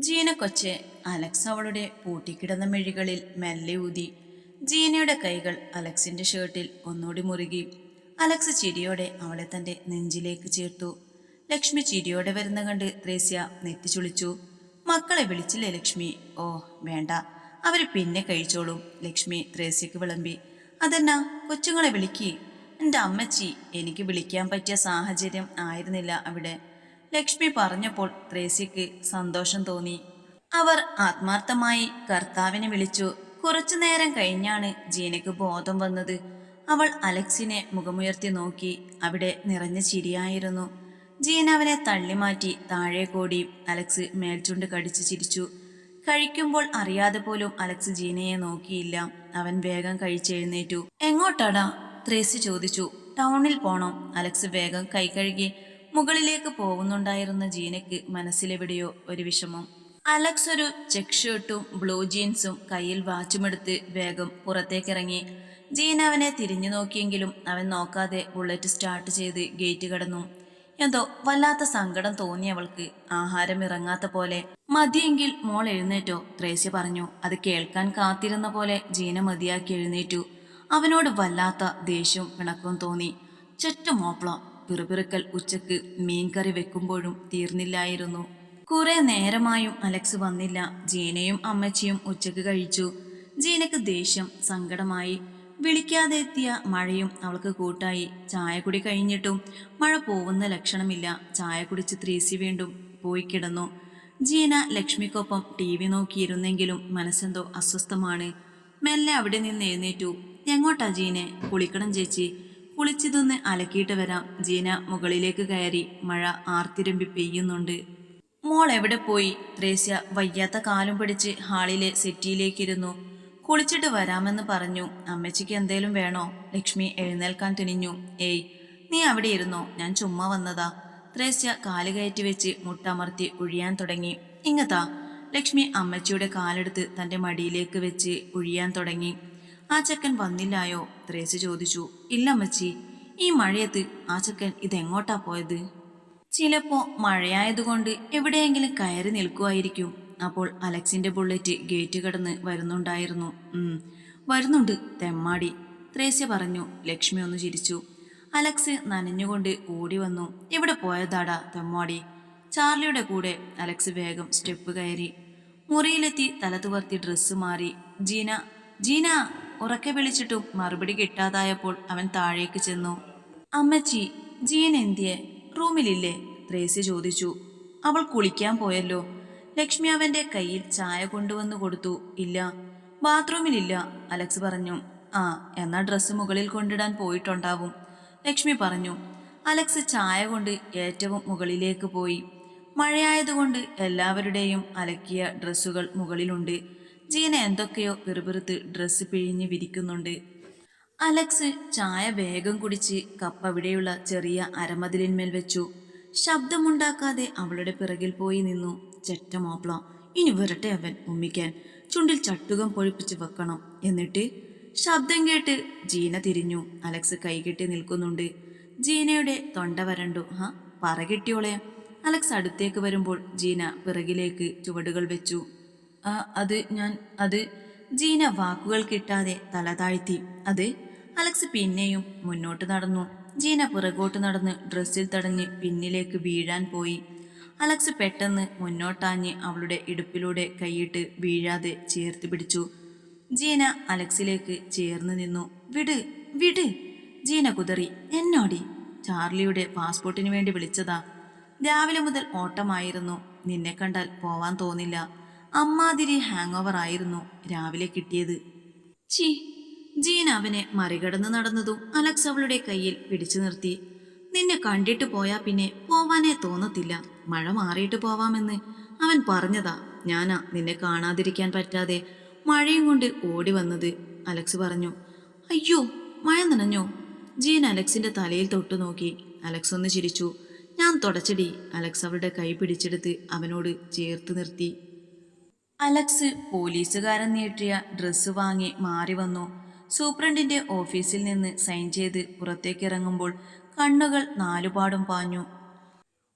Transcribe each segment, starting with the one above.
ജീന കൊച്ച് അലക്സ് അവളുടെ പൂട്ടിക്കിടന്ന മെഴികളിൽ മെല്ലെ ഊതി. ജീനയുടെ കൈകൾ അലക്സിന്റെ ഷർട്ടിൽ ഒന്നുകൂടി മുറുകി. അലക്സ് ചിരിയോടെ അവളെ തന്റെ നെഞ്ചിലേക്ക് ചേർത്തു. ലക്ഷ്മി ചിരിയോടെ വരുന്ന കണ്ട് ത്രേസ്യ നെറ്റിച്ചുളിച്ചു മക്കളെ വിളിച്ചില്ലേ ലക്ഷ്മി? ഓ വേണ്ട. അവർ പിന്നെ കഴിച്ചോളും ലക്ഷ്മി ത്രേസ്യക്ക് വിളമ്പി. അതെന്ന? കൊച്ചുങ്ങളെ വിളിക്കി. എന്റെ അമ്മച്ചി എനിക്ക് വിളിക്കാൻ പറ്റിയ സാഹചര്യം ആയിരുന്നില്ല അവിടെ. ലക്ഷ്മി പറഞ്ഞപ്പോൾ ത്രേസ്യക്ക് സന്തോഷം തോന്നി. അവർ ആത്മാർത്ഥമായി കർത്താവിനെ വിളിച്ചു. കുറച്ചു നേരം കഴിഞ്ഞാണ് ജീനയ്ക്ക് ബോധം വന്നത്. അവൾ അലക്സിനെ മുഖമുയർത്തി നോക്കി അവിടെ നിറഞ്ഞ ചിരിയായിരുന്നു. ജീന അവനെ തള്ളിമാറ്റി താഴെ കൂടി അലക്സ് മേൽചുണ്ട് കടിച്ചു ചിരിച്ചു. കഴിക്കുമ്പോൾ അറിയാതെ പോലും അലക്സ് ജീനയെ നോക്കിയില്ല. അവൻ വേഗം കഴിച്ചെഴുന്നേറ്റു. എങ്ങോട്ടാടാ? ത്രേസി ചോദിച്ചു. ടൗണിൽ പോണം. അലക്സ് വേഗം കൈ കഴുകി മുകളിലേക്ക് പോകുന്നുണ്ടായിരുന്ന ജീനയ്ക്ക് മനസ്സിലെവിടെയോ ഒരു വിഷമം. അലക്സ് ഒരു ചെക്ക് ഷർട്ടും ബ്ലൂ ജീൻസും കയ്യിൽ വാച്ചുമെടുത്ത് വേഗം പുറത്തേക്കിറങ്ങി. ജീൻ അവനെ തിരിഞ്ഞു നോക്കിയെങ്കിലും അവൻ നോക്കാതെ ബുള്ളറ്റ് സ്റ്റാർട്ട് ചെയ്ത് ഗേറ്റ് കടന്നു. എന്തോ വല്ലാത്ത സങ്കടം തോന്നി അവൾക്ക്. ആഹാരം ഇറങ്ങാത്ത പോലെ. മതിയെങ്കിൽ മോൾ എഴുന്നേറ്റോ ത്രേസ്യ പറഞ്ഞു. അത് കേൾക്കാൻ കാത്തിരുന്ന പോലെ ജീന മതിയാക്കി എഴുന്നേറ്റു. അവനോട് വല്ലാത്ത ദേഷ്യവും പിണക്കവും തോന്നി. ചുറ്റുമോപ്ല പിറുപിറുക്കൽ ഉച്ചയ്ക്ക് മീൻകറി വെക്കുമ്പോഴും തീർന്നില്ലായിരുന്നു. കുറെ നേരമായും അലക്സ് വന്നില്ല. ജീനയും അമ്മച്ചിയും ഉച്ചയ്ക്ക് കഴിച്ചു. ജീനക്ക് ദേഷ്യം സങ്കടമായി. വിളിക്കാതെ എത്തിയ മഴയും അവൾക്ക് കൂട്ടായി. ചായ കുടി കഴിഞ്ഞിട്ടും മഴ പോകുന്ന ലക്ഷണമില്ല. ചായ കുടിച്ച് ത്രീസി വീണ്ടും പോയി കിടന്നു. ജീന ലക്ഷ്മിക്കൊപ്പം ടി വി നോക്കിയിരുന്നെങ്കിലും മനസ്സെന്തോ അസ്വസ്ഥമാണ്. മെല്ലെ അവിടെ നിന്ന് എഴുന്നേറ്റു. എങ്ങോട്ടാ ജീനെ? കുളിക്കണം ചേച്ചി. കുളിച്ചിതൊന്ന് അലക്കിയിട്ട് വരാം. ജീന മുകളിലേക്ക് കയറി മഴ ആർത്തിരമ്പി പെയ്യുന്നുണ്ട്. മോൾ എവിടെ പോയി? ത്രേസ്യ വയ്യാത്ത കാലും പിടിച്ച് ഹാളിലെ സെറ്റിയിലേക്കിരുന്നു. കുളിച്ചിട്ട് വരാമെന്ന് പറഞ്ഞു. അമ്മച്ചിക്ക് എന്തേലും വേണോ? ലക്ഷ്മി എഴുന്നേൽക്കാൻ തുനിഞ്ഞു. ഏയ് നീ അവിടെ ഇരുന്നോ? ഞാൻ ചുമ്മാ വന്നതാ. ത്രേസ്യ കാൽ കയറ്റി വെച്ച് മുട്ടമർത്തി ഒഴിയാൻ തുടങ്ങി. ഇങ്ങത്താ ലക്ഷ്മി അമ്മച്ചിയുടെ കാലെടുത്ത് തന്റെ മടിയിലേക്ക് വെച്ച് ഒഴിയാൻ തുടങ്ങി. ആ ചെക്കൻ വന്നില്ലായോ? ത്രേസ്യ ചോദിച്ചു. ഇല്ല മച്ചി ഈ മഴയത്ത് ആ ചെക്കൻ ഇതെങ്ങോട്ടാ പോയത്? ചിലപ്പോ മഴയായതുകൊണ്ട് എവിടെയെങ്കിലും കയറി നിൽക്കുമായിരിക്കും അപ്പോൾ അലക്സിന്റെ ബുള്ളറ്റ് ഗേറ്റ് കടന്ന് വരുന്നുണ്ടായിരുന്നു. വരുന്നുണ്ട് തെമ്മാടി. ത്രേസ്യ പറഞ്ഞു. ലക്ഷ്മി ഒന്ന് ചിരിച്ചു. അലക്സ് നനഞ്ഞുകൊണ്ട് ഓടി വന്നു. എവിടെ പോയതാടാ തെമ്മാടി? ചാർലിയുടെ കൂടെ അലക്സ് വേഗം സ്റ്റെപ്പ് കയറി. മുറിയിലെത്തി തല തുവർത്തി ഡ്രസ്സ് മാറി. ജീന ജീന ഉറക്കെ വിളിച്ചിട്ടും മറുപടി കിട്ടാതായപ്പോൾ അവൻ താഴേക്ക് ചെന്നു. അമ്മച്ചി ജീൻ എന്തിയെ? റൂമിലില്ലേ? ത്രേസ്യ ചോദിച്ചു. അവൾ കുളിക്കാൻ പോയല്ലോ. ലക്ഷ്മി അവന്റെ കയ്യിൽ ചായ കൊണ്ടുവന്നു കൊടുത്തു. ഇല്ല. ബാത്റൂമിലില്ല അലക്സ് പറഞ്ഞു. ആ എന്നാ ഡ്രസ്സ് മുകളിൽ കൊണ്ടിടാൻ പോയിട്ടുണ്ടാവും ലക്ഷ്മി പറഞ്ഞു. അലക്സ് ചായ കൊണ്ട് ഏറ്റവും മുകളിലേക്ക് പോയി. മഴയായതുകൊണ്ട് എല്ലാവരുടെയും അലക്കിയ ഡ്രസ്സുകൾ മുകളിലുണ്ട്. ജീന എന്തൊക്കെയോ പിറുപിറുത്ത് ഡ്രസ്സ് പിഴിഞ്ഞ് വിരിക്കുന്നുണ്ട്. അലക്സ് ചായ വേഗം കുടിച്ച് കപ്പ് അവിടെയുള്ള ചെറിയ അരമതിലിന്മേൽ വെച്ചു. ശബ്ദമുണ്ടാക്കാതെ അവളുടെ പിറകിൽ പോയി നിന്നു. ചെറ്റ മോപ്ല ഇനി വരട്ടെ അവൻ ഉമ്മിക്കാൻ. ചുണ്ടിൽ ചട്ടുകം പൊഴിപ്പിച്ച് വെക്കണം. എന്നിട്ട് ശബ്ദം കേട്ട് ജീന തിരിഞ്ഞു. അലക്സ് കൈകെട്ടി നിൽക്കുന്നുണ്ട്. ജീനയുടെ തൊണ്ട വരണ്ടു. ഹാ പറ കിട്ടിയോളെ. അലക്സ് അടുത്തേക്ക് വരുമ്പോൾ ജീന പിറകിലേക്ക് ചുവടുകൾ വെച്ചു. ആ അത് ഞാൻ അത് ജീന വാക്കുകൾ കിട്ടാതെ തല താഴ്ത്തി. അത് അലക്സ് പിന്നെയും മുന്നോട്ട് നടന്നു. ജീന പുറകോട്ട് നടന്ന് ഡ്രസ്സിൽ തടഞ്ഞ് പിന്നിലേക്ക് വീഴാൻ പോയി. അലക്സ് പെട്ടെന്ന് മുന്നോട്ടാഞ്ഞ് അവളുടെ ഇടുപ്പിലൂടെ കൈയിട്ട് വീഴാതെ ചേർത്ത് പിടിച്ചു. ജീന അലക്സിലേക്ക് ചേർന്ന് നിന്നു. വിട് വിട് ജീന കുതറി. എന്നോടി? ചാർലിയുടെ പാസ്പോർട്ടിന് വേണ്ടി വിളിച്ചതാ. രാവിലെ മുതൽ ഓട്ടമായിരുന്നു. നിന്നെ കണ്ടാൽ പോവാൻ തോന്നില്ല. അമ്മാതിരി ഹാങ് ഓവർ ആയിരുന്നു രാവിലെ കിട്ടിയത്. ചി ജീൻ അവനെ മറികടന്ന് നടന്നതും അലക്സ് അവളുടെ കയ്യിൽ പിടിച്ചു നിർത്തി. നിന്നെ കണ്ടിട്ട് പോയാ പിന്നെ പോവാനേ തോന്നത്തില്ല. മഴ മാറിയിട്ട് പോവാമെന്ന് അവൻ പറഞ്ഞതാ. ഞാനാ നിന്നെ കാണാതിരിക്കാൻ പറ്റാതെ മഴയും കൊണ്ട് ഓടി വന്നത് അലക്സ് പറഞ്ഞു. അയ്യോ മഴ നനഞ്ഞോ? ജീൻ അലക്സിന്റെ തലയിൽ തൊട്ടു നോക്കി. അലക്സ് ഒന്ന് ചിരിച്ചു. ഞാൻ തുടച്ചടി അലക്സ് അവളുടെ കൈ പിടിച്ചെടുത്ത് അവനോട് ചേർത്ത് നിർത്തി. അലക്സ് പോലീസുകാരൻ നീട്ടിയ ഡ്രസ്സ് വാങ്ങി മാറി വന്നു. സൂപ്രണ്ടിന്റെ ഓഫീസിൽ നിന്ന് സൈൻ ചെയ്ത് പുറത്തേക്കിറങ്ങുമ്പോൾ കണ്ണുകൾ നാലുപാടും പാഞ്ഞു.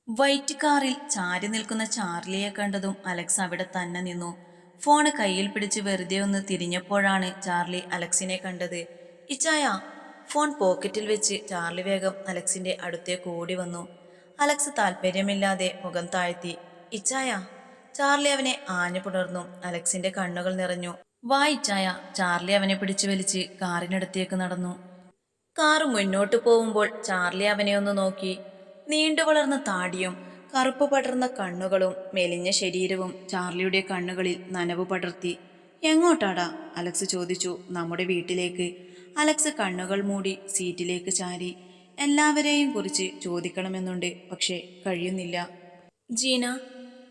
വൈറ്റ് കാറിൽ ചാരി നിൽക്കുന്ന ചാർലിയെ കണ്ടതും അലക്സ് അവിടെ തന്നെ നിന്നു. ഫോണ് കയ്യിൽ പിടിച്ച് വെറുതെ ഒന്ന് തിരിഞ്ഞപ്പോഴാണ് ചാർലി അലക്സിനെ കണ്ടത്. ഇച്ചായ ഫോൺ പോക്കറ്റിൽ വെച്ച് ചാർലി വേഗം അലക്സിന്റെ അടുത്തേക്ക് ഓടി വന്നു. അലക്സ് താല്പര്യമില്ലാതെ മുഖം താഴ്ത്തി. ഇച്ചായ ചാർലി അവനെ ആഞ്ഞു പുണർന്നു. അലക്സിന്റെ കണ്ണുകൾ നിറഞ്ഞു. വായിച്ചായ ചാർലി അവനെ പിടിച്ചു വലിച്ച് കാറിനടുത്തേക്ക് നടന്നു. കാറ് മുന്നോട്ട് പോകുമ്പോൾ ചാർലി അവനെ ഒന്ന് നോക്കി. നീണ്ടു വളർന്ന താടിയും കറുപ്പ് പടർന്ന കണ്ണുകളും മെലിഞ്ഞ ശരീരവും ചാർലിയുടെ കണ്ണുകളിൽ നനവ് പടർത്തി. എങ്ങോട്ടാടാ? അലക്സ് ചോദിച്ചു. നമ്മുടെ വീട്ടിലേക്ക്. അലക്സ് കണ്ണുകൾ മൂടി സീറ്റിലേക്ക് ചാരി. എല്ലാവരെയും കുറിച്ച് ചോദിക്കണമെന്നുണ്ട് പക്ഷേ കഴിയുന്നില്ല. ജീന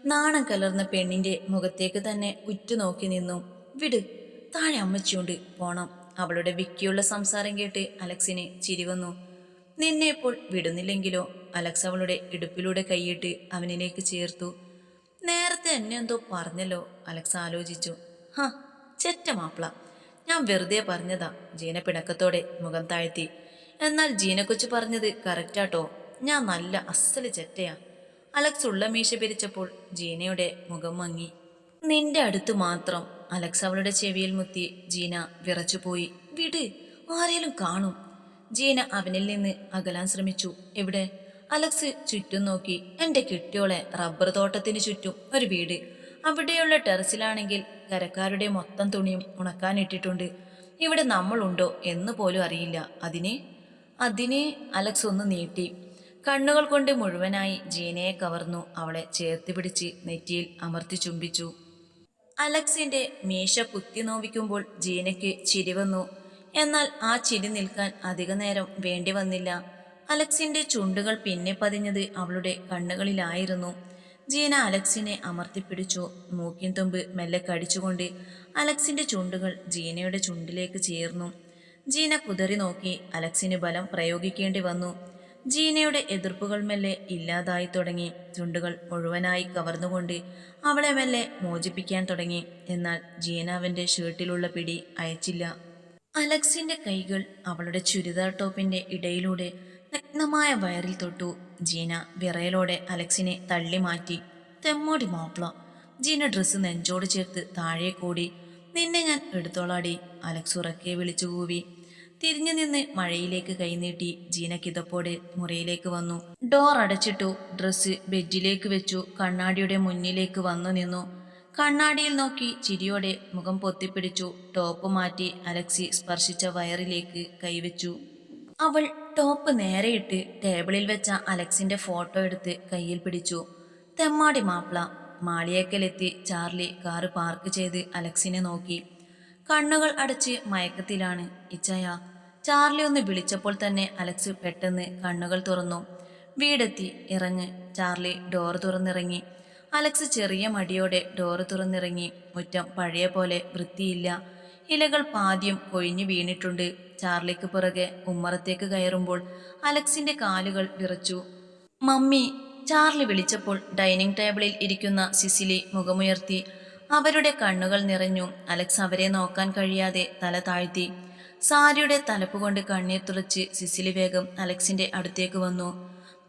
നാണം കലർന്ന പെണ്ണിന്റെ മുഖത്തേക്ക് തന്നെ ഉറ്റുനോക്കി നിന്നു. വിട് താഴെ അമ്മച്ചിയുണ്ട് പോണം. അവളുടെ വിക്കിയുള്ള സംസാരം കേട്ട് അലക്സിന് ചിരി വന്നു. നിന്നെ ഇപ്പോൾ വിടുന്നില്ലെങ്കിലോ? അലക്സ് അവളുടെ ഇടുപ്പിലൂടെ കൈയിട്ട് അവനിലേക്ക് ചേർത്തു. നേരത്തെ എന്നെ എന്തോ പറഞ്ഞല്ലോ? അലക്സ് ആലോചിച്ചു. ഹ ചെറ്റ മാപ്പിള. ഞാൻ വെറുതെ പറഞ്ഞതാ. ജീന പിണക്കത്തോടെ മുഖം താഴ്ത്തി. എന്നാൽ ജീനക്കൊച്ചു പറഞ്ഞത് കറക്റ്റാട്ടോ. ഞാൻ നല്ല അസൽ ചെറ്റയാ. അലക്സ് ഉള്ള മീശ പിരിച്ചപ്പോൾ ജീനയുടെ മുഖം മങ്ങി. നിന്റെ അടുത്ത് മാത്രം അലക്സ് അവളുടെ ചെവിയിൽ മുത്തി ജീന വിറച്ചുപോയി വിട് ആരേലും കാണും. ജീന അവനിൽ നിന്ന് അകലാൻ ശ്രമിച്ചു. എവിടെ? അലക്സ് ചുറ്റും നോക്കി. എന്റെ കിട്ടിയോളെ റബ്ബർ തോട്ടത്തിന് ചുറ്റും ഒരു വീട്. അവിടെയുള്ള ടെറസിലാണെങ്കിൽ കരക്കാരുടെ മൊത്തം തുണിയും ഉണക്കാനിട്ടിട്ടുണ്ട് ഇവിടെ നമ്മളുണ്ടോ എന്ന് പോലും അറിയില്ല. അതിനെ? അതിനെ അലക്സ് ഒന്ന് നീട്ടി. കണ്ണുകൾ കൊണ്ട് മുഴുവനായി ജീനയെ കവർന്നു അവളെ ചേർത്ത് പിടിച്ച് നെറ്റിയിൽ അമർത്തി ചുംബിച്ചു. അലക്സിന്റെ മീശ കുത്തി നോവിക്കുമ്പോൾ ജീനയ്ക്ക് ചിരി വന്നു. എന്നാൽ ആ ചിരി നിൽക്കാൻ അധിക നേരം വേണ്ടി വന്നില്ല. അലക്സിന്റെ ചുണ്ടുകൾ പിന്നെ പതിഞ്ഞത് അവളുടെ കണ്ണുകളിലായിരുന്നു. ജീന അലക്സിനെ അമർത്തിപ്പിടിച്ചു മൂക്കിൻ തുമ്പ് മെല്ലെ കടിച്ചുകൊണ്ട് അലക്സിന്റെ ചുണ്ടുകൾ ജീനയുടെ ചുണ്ടിലേക്ക് ചേർന്നു. ജീന കുതറി നോക്കി അലക്സിന് ബലം പ്രയോഗിക്കേണ്ടി വന്നു. ജീനയുടെ എതിർപ്പുകൾ മെല്ലെ ഇല്ലാതായി തുടങ്ങി. ചുണ്ടുകൾ മുഴുവനായി കവർന്നുകൊണ്ട് അവളെ മെല്ലെ മോചിപ്പിക്കാൻ തുടങ്ങി. എന്നാൽ ജീന അവന്റെ ഷർട്ടിലുള്ള പിടി അയച്ചില്ല. അലക്സിന്റെ കൈകൾ അവളുടെ ചുരിദാർ ടോപ്പിന്റെ ഇടയിലൂടെ നഗ്നമായ വയറിൽ തൊട്ടു. ജീന വിറയലോടെ അലക്സിനെ തള്ളി മാറ്റി. തെമ്മോടി മാപ്പിള ജീന ഡ്രസ്സ് നെഞ്ചോട് ചേർത്ത് താഴെ കൂടി നിന്നെ ഞാൻ എടുത്തോളാടി അലക്സ് ഉറക്കെ വിളിച്ചു കൂവി തിരിഞ്ഞു നിന്ന് മഴയിലേക്ക് കൈനീട്ടി ജീന കിതപ്പോടെ മുറിയിലേക്ക് വന്നു. ഡോർ അടച്ചിട്ടു ഡ്രസ്സ് ബെഡിലേക്ക് വെച്ചു കണ്ണാടിയുടെ മുന്നിലേക്ക് വന്നു നിന്നു. കണ്ണാടിയിൽ നോക്കി ചിരിയോടെ മുഖം പൊത്തിപ്പിടിച്ചു ടോപ്പ് മാറ്റി അലക്സി സ്പർശിച്ച വയറിലേക്ക് കൈവച്ചു അവൾ ടോപ്പ് നേരെയിട്ട് ടേബിളിൽ വെച്ച അലക്സിന്റെ ഫോട്ടോ എടുത്ത് കയ്യിൽ പിടിച്ചു. തെമ്മാടി മാപ്പിള മാളിയേക്കലെത്തി ചാർലി കാറ് പാർക്ക് ചെയ്ത് അലക്സിനെ നോക്കി. കണ്ണുകൾ അടച്ച് മയക്കത്തിലാണ് ഇച്ചയ ചാർലി ഒന്ന് വിളിച്ചപ്പോൾ തന്നെ അലക്സ് പെട്ടെന്ന് കണ്ണുകൾ തുറന്നു. വീടെത്തി ഇറങ്ങ്. Charlie door തുറന്നിറങ്ങി. അലക്സ് ചെറിയ മടിയോടെ ഡോറ് തുറന്നിറങ്ങി. മുറ്റം പഴയ പോലെ വൃത്തിയില്ല. ഇലകൾ പാദ്യം കൊഴിഞ്ഞു വീണിട്ടുണ്ട്. ചാർലിക്ക് പുറകെ ഉമ്മറത്തേക്ക് കയറുമ്പോൾ അലക്സിന്റെ കാലുകൾ വിറച്ചു. മമ്മി ചാർലി വിളിച്ചപ്പോൾ ഡൈനിങ് ടേബിളിൽ ഇരിക്കുന്ന സിസിലി മുഖമുയർത്തി. അവരുടെ കണ്ണുകൾ നിറഞ്ഞു. അലക്സ് അവരെ നോക്കാൻ കഴിയാതെ തല താഴ്ത്തി. സാരിയുടെ തലപ്പുകൊണ്ട് കണ്ണീർ തുളച്ച് സിസിലി വേഗം അലക്സിന്റെ അടുത്തേക്ക് വന്നു.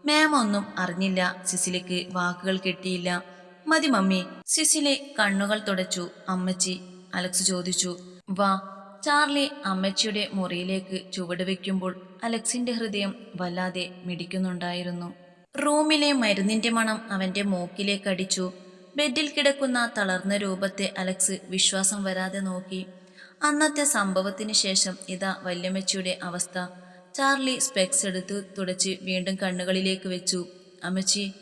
മാം ഒന്നും അറിഞ്ഞില്ല. സിസിലിക്ക് വാക്കുകൾ കിട്ടിയില്ല. മതി മമ്മി. സിസിലി കണ്ണുകൾ തുടച്ചു. അമ്മച്ചി അലക്സ് ചോദിച്ചു. വാ. ചാർലി അമ്മച്ചിയുടെ മുറിയിലേക്ക് ചുവട് വെക്കുമ്പോൾ അലക്സിന്റെ ഹൃദയം വല്ലാതെ മിടിക്കുന്നുണ്ടായിരുന്നു. റൂമിലെ മരുന്നിന്റെ മണം അവന്റെ മൂക്കിലേക്കടിച്ചു ബെഡിൽ കിടക്കുന്ന തളർന്ന രൂപത്തെ അലക്സ് വിശ്വാസം വരാതെ നോക്കി. അന്നത്തെ സംഭവത്തിന് ശേഷം ഇതാ വല്യമ്മച്ചിയുടെ അവസ്ഥ. ചാർലി സ്പെക്സ് എടുത്ത് തുടച്ച് വീണ്ടും കണ്ണുകളിലേക്ക് വെച്ചു. അമ്മച്ചി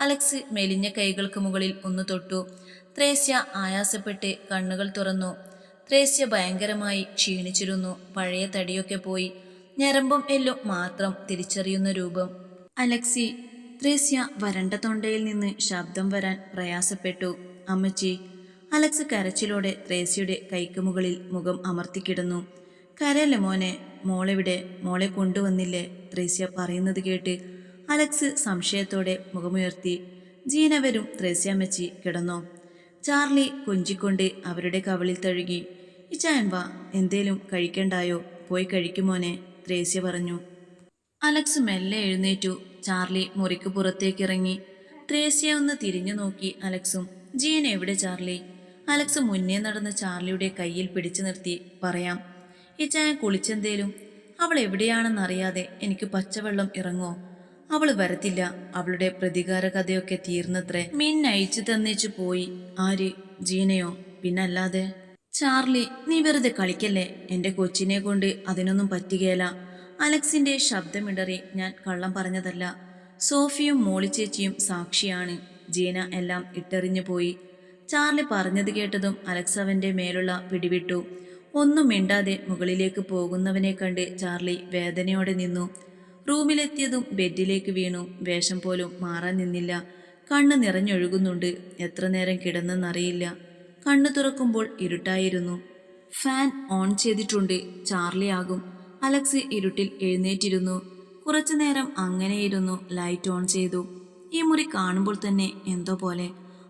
അലക്സ് മെലിഞ്ഞ കൈകൾക്ക് മുകളിൽ ഒന്ന് തൊട്ടു. ത്രേസ്യ ആയാസപ്പെട്ട് കണ്ണുകൾ തുറന്നു. ത്രേസ്യ ഭയങ്കരമായി ക്ഷീണിച്ചിരുന്നു. പഴയ തടിയൊക്കെ പോയി. ഞരമ്പും എല്ലും മാത്രം തിരിച്ചറിയുന്ന രൂപം. അലക്സി ത്രേസ്യ വരണ്ട തൊണ്ടയിൽ നിന്ന് ശബ്ദം വരാൻ പ്രയാസപ്പെട്ടു. അമ്മച്ചി അലക്സ് കരച്ചിലോടെ ത്രേസ്യയുടെ കൈക്ക് മുകളിൽ മുഖം അമർത്തിക്കിടന്നു കരയല്ലേ മോനെ? മോളെവിടെ? മോളെ കൊണ്ടുവന്നില്ലേ? ത്രേസ്യ പറയുന്നത് കേട്ട് അലക്സ് സംശയത്തോടെ മുഖമുയർത്തി. ജീനവരും ത്രേസ്യ ത്രേസ്യാമ്മച്ചി കിടന്നു. ചാർലി കൊഞ്ചിക്കൊണ്ട് അവരുടെ കവളിൽ തഴുകി. ഇച്ചായൻ എന്തേലും കഴിക്കണ്ടായോ? പോയി കഴിക്കുമോനെ ത്രേസ്യ പറഞ്ഞു. അലക്സ് മെല്ലെ എഴുന്നേറ്റു. ചാർലി മുറിക്ക് പുറത്തേക്കിറങ്ങി. ത്രേസ്യ ഒന്ന് തിരിഞ്ഞു നോക്കി അലക്സും ജീൻ എവിടെ ചാർലി? അലക്സ് മുന്നേ നടന്ന ചാർലിയുടെ കയ്യിൽ പിടിച്ചു നിർത്തി പറയാം ചായ കുളിച്ചെന്തേലും? അവൾ എവിടെയാണെന്നറിയാതെ എനിക്ക് പച്ചവെള്ളം ഇറങ്ങോ അവൾ വരത്തില്ല. അവളുടെ പ്രതികാര കഥയൊക്കെ തീർന്നത്രേ മിന്നയിച്ചു തന്നേച്ചു പോയി. ആര്? ജീനയോ? പിന്നല്ലാതെ? ചാർലി നീ വെറുതെ കളിക്കല്ലേ? എന്റെ കൊച്ചിനെ കൊണ്ട് അതിനൊന്നും പറ്റുകയില്ല അലക്സിന്റെ ശബ്ദമിടറി ഞാൻ കള്ളം പറഞ്ഞതല്ല. സോഫിയും മോളിച്ചേച്ചിയും സാക്ഷിയാണ്. ജീന എല്ലാം ഇട്ടെറിഞ്ഞു പോയി. ചാർലി പറഞ്ഞത് കേട്ടതും അലക്സ് അവന്റെ മേലുള്ള പിടിവിട്ടു. ഒന്നും മിണ്ടാതെ മുകളിലേക്ക് പോകുന്നവനെ കണ്ട് ചാർലി വേദനയോടെ നിന്നു. റൂമിലെത്തിയതും ബെഡിലേക്ക് വീണു. വേഷം പോലും മാറാൻ നിന്നില്ല. കണ്ണ് നിറഞ്ഞൊഴുകുന്നുണ്ട്. എത്ര നേരം കിടന്നെന്നറിയില്ല. കണ്ണു തുറക്കുമ്പോൾ ഇരുട്ടായിരുന്നു. ഫാൻ ഓൺ ചെയ്തിട്ടുണ്ട്. ചാർലി ആകും അലക്സ് ഇരുട്ടിൽ എഴുന്നേറ്റിരുന്നു. കുറച്ചു നേരം അങ്ങനെയിരുന്നു ലൈറ്റ് ഓൺ ചെയ്തു. ഈ മുറി കാണുമ്പോൾ തന്നെ എന്തോ പോലെ.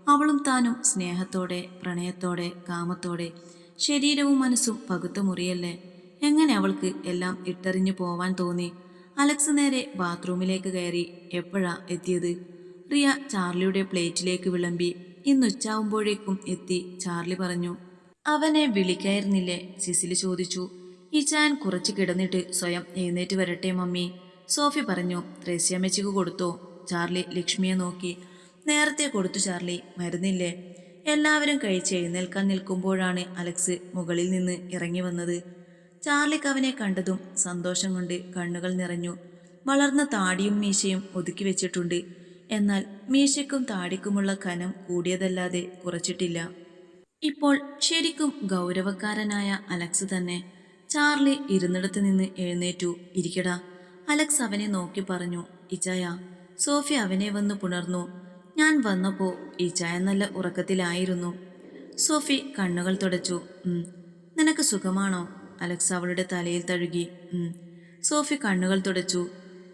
അവളും താനും സ്നേഹത്തോടെ പ്രണയത്തോടെ കാമത്തോടെ ശരീരവും മനസ്സും പകുത്ത മുറിയല്ലേ എങ്ങനെ അവൾക്ക് എല്ലാം ഇട്ടെറിഞ്ഞു പോവാൻ തോന്നി? അലക്സ് നേരെ ബാത്റൂമിലേക്ക് കയറി എപ്പോഴാ എത്തിയത്? റിയ ചാർലിയുടെ പ്ലേറ്റിലേക്ക് വിളമ്പി ഇന്നുച്ചാവുമ്പോഴേക്കും എത്തി ചാർലി പറഞ്ഞു അവനെ വിളിക്കായിരുന്നില്ലേ? സിസിലി ചോദിച്ചു. ഇച്ചാൻ കുറച്ച് കിടന്നിട്ട് സ്വയം എഴുന്നേറ്റ് വരട്ടെ മമ്മി. സോഫി പറഞ്ഞു ത്രേസ്യാമ്മച്ചിക്ക് കൊടുത്തോ? ചാർലി ലക്ഷ്മിയെ നോക്കി. നേരത്തെ കൊടുത്തു ചാർലി മരുന്നില്ലേ? എല്ലാവരും കഴിച്ച് എഴുന്നേൽക്കാൻ നിൽക്കുമ്പോഴാണ് അലക്സ് മുകളിൽ നിന്ന് ഇറങ്ങി വന്നത്. ചാർലിക്ക് അവനെ കണ്ടതും സന്തോഷം കൊണ്ട് കണ്ണുകൾ നിറഞ്ഞു. വളർന്ന താടിയും മീശയും ഒതുക്കി വെച്ചിട്ടുണ്ട്. എന്നാൽ മീശയ്ക്കും താടിക്കുമുള്ള കനം കൂടിയതല്ലാതെ കുറച്ചിട്ടില്ല. ഇപ്പോൾ ശരിക്കും ഗൗരവക്കാരനായ അലക്സ് തന്നെ. ചാർലി ഇരുന്നിടത്ത് നിന്ന് എഴുന്നേറ്റു. ഇരിക്കടാ. അലക്സ് അവനെ നോക്കി പറഞ്ഞു. ഇച്ചായ സോഫി അവനെ വന്ന് പുണർന്നു. ഞാൻ വന്നപ്പോ ഈച്ചായ നല്ല ഉറക്കത്തിലായിരുന്നു. സോഫി കണ്ണുകൾ തുടച്ചു. നിനക്ക് സുഖമാണോ? അലക്സ് അവളുടെ തലയിൽ തഴുകി. സോഫി കണ്ണുകൾ തുടച്ചു.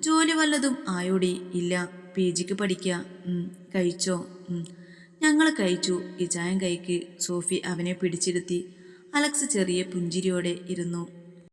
ജോലി വല്ലതും ആയോടി? ഇല്ല പി. ജിക്ക് പഠിക്കുക കഴിച്ചോ. ഞങ്ങൾ കഴിച്ചു. ഇജായം കൈക്ക് സോഫി അവനെ പിടിച്ചിരുത്തി. അലക്സ് ചെറിയ പുഞ്ചിരിയോടെ ഇരുന്നു.